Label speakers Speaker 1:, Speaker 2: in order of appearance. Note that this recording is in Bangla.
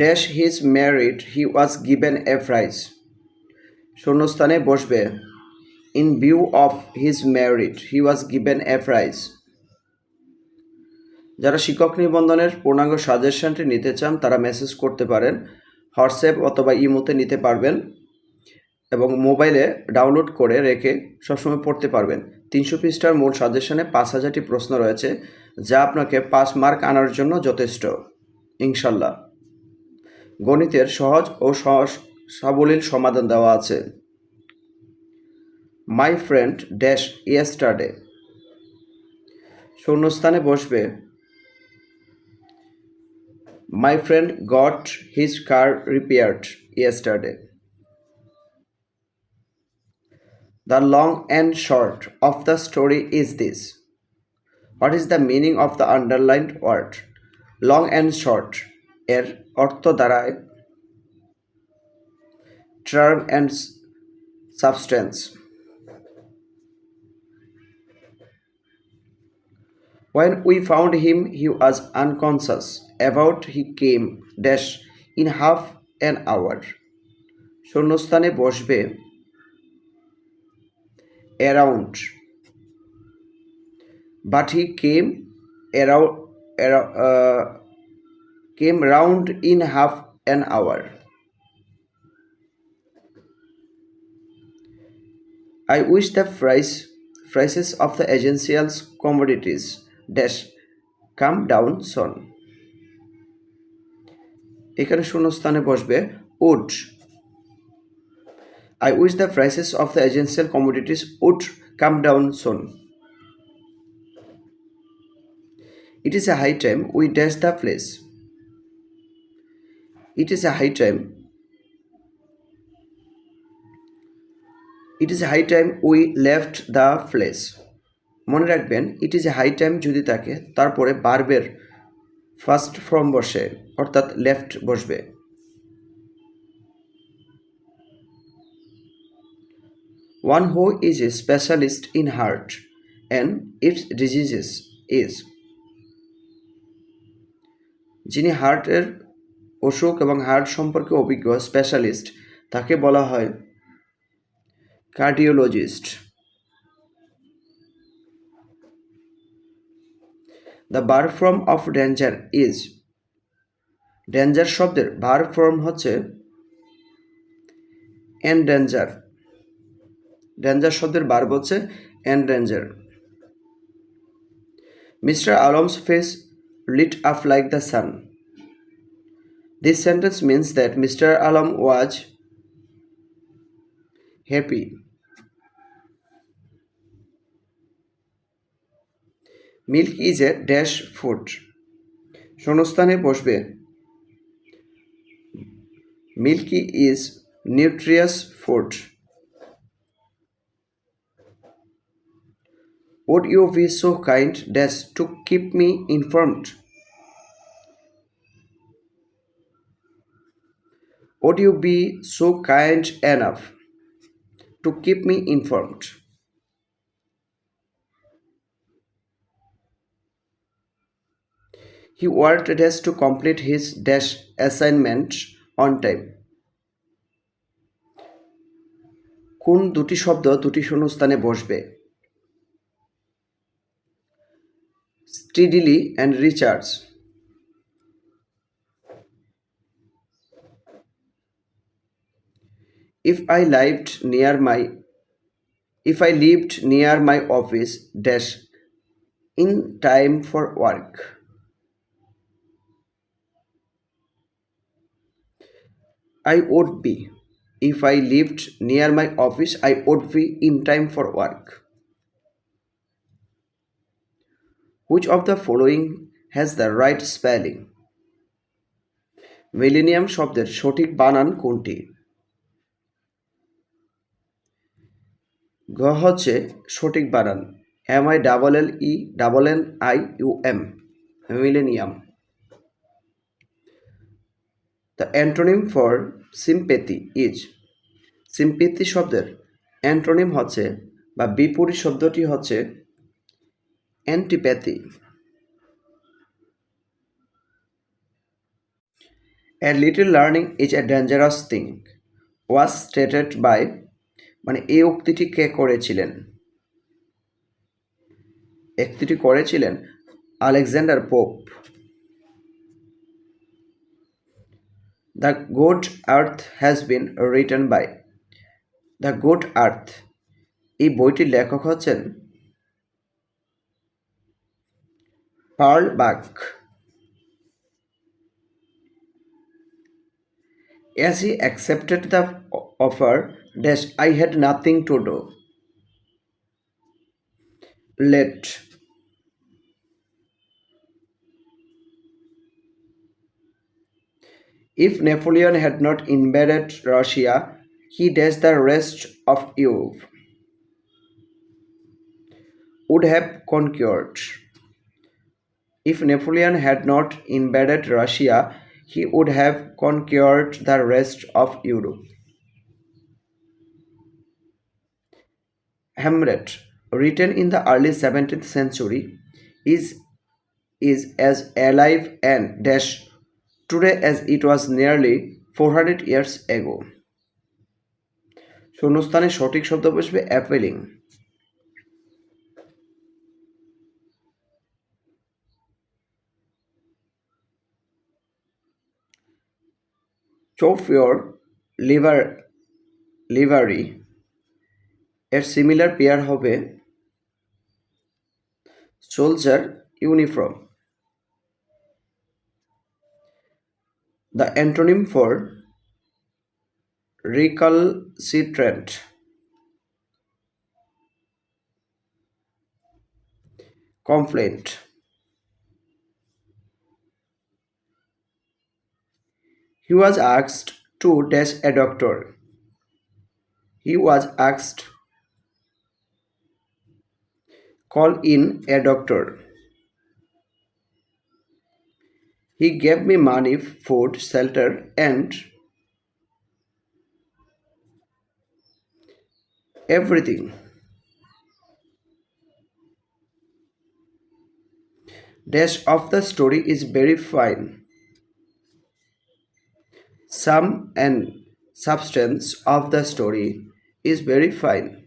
Speaker 1: Dash his married he was given a prize শূন্যস্থানে বসবে। In view of his married he was given a prize যারা শিক্ষক নিবন্ধনের পূর্ণাঙ্গ সাজেশনটি নিতে চান, তারা মেসেজ করতে পারেন, হোয়াটসঅ্যাপ অথবা ইমোতে নিতে পারবেন এবং মোবাইলে ডাউনলোড করে রেখে সবসময় পড়তে পারবেন। তিনশো পৃষ্ঠার মূল সাজেশনে পাঁচ হাজারটি প্রশ্ন রয়েছে, যা আপনাকে পাঁচ মার্ক আনার জন্য যথেষ্ট। ইনশাল্লাহ। গণিতের সহজ ও সাবলীল সমাধান দেওয়া আছে। মাই ফ্রেন্ড ড্যাশ ইয়েস্টারডে শূন্যস্থানে বসবে। My friend got his car repaired yesterday the long and short of the story is this what is the meaning of the underlined word long and short এর অর্থ দাঁড়ায় term and substance When we found him, he was unconscious. About he came dash in half an hour. শূন্যস্থানে বসবে he came around, around uh, came round in half an hour. I wish the price prices of the essential commodities dash come down soon. এখানে শূন্যস্থানে বসবে would I wish the prices of the essential commodities would come down soon. It is a high time we dash the place. It is a high time it is a high time we left the place মনে রাখবেন it is a high time যদি থাকে, তারপরে বার্বের ফার্স্ট ফর্ম বসে, অর্থাৎ লেফট বসবে। One who is a specialist in heart and its diseases is যিনি হার্টের অসুখ এবং হার্ট সম্পর্কে অভিজ্ঞ স্পেশালিস্ট তাকে বলা হয় cardiologist the bar form of danger is danger শব্দের বার ফর্ম হচ্ছে ডেঞ্জার ডেঞ্জার শব্দের বার হচ্ছে danger mister Alam's face lit up like the sun. This sentence means that Mr. Alam was happy. Milk is a dash food. শূন্যস্থানে বসবে milky is nutritious food Would you be so kind as to keep me informed? Would you be so kind enough to keep me informed? He worked as to complete his dash assignment on time. কোন দুটি শব্দ দুটি শূন্যস্থানে বসবে steadily and recharge. If I lived near my if I lived near my office dash in time for work. I would be. If I lived near my office, I would be in time for work. Which of the following has the right spelling? Millennium শব্দের সঠিক বানান কোনটি গ হচ্ছে সঠিক বানান। M I double L E double N I U M, millennium. The antonym for sympathy is sympathy শব্দের অ্যান্টোনিম হচ্ছে বা বিপরীত শব্দটি হচ্ছে antipathy a little learning is a dangerous thing was stated by মানে এই উক্তিটি কে করেছিলেন? উক্তিটি করেছিলেন Alexander Pope. The good earth has been written by the good earth. এই বইটির লেখক হচ্ছেন Pearl Buck. As he accepted the offer, dash I had nothing to do. Let If Napoleon had not invaded Russia, he dash the rest of Europe would have conquered. If Napoleon had not invaded Russia, he would have conquered the rest of Europe. Hamlet, written in the early 17th century, is, is as alive and dash today as it was nearly 400 years ago. শূন্যস্থানে সঠিক শব্দ বসবে অ্যাপেলিং চৌফিওর লিভার লিভারি এর সিমিলার পেয়ার হবে soldier uniform The antonym for recalcitrant complaint he was asked to dash a doctor he was asked call in a doctor. He gave me money food shelter and everything. Dash of the story is very fine. Some and substance of the story is very fine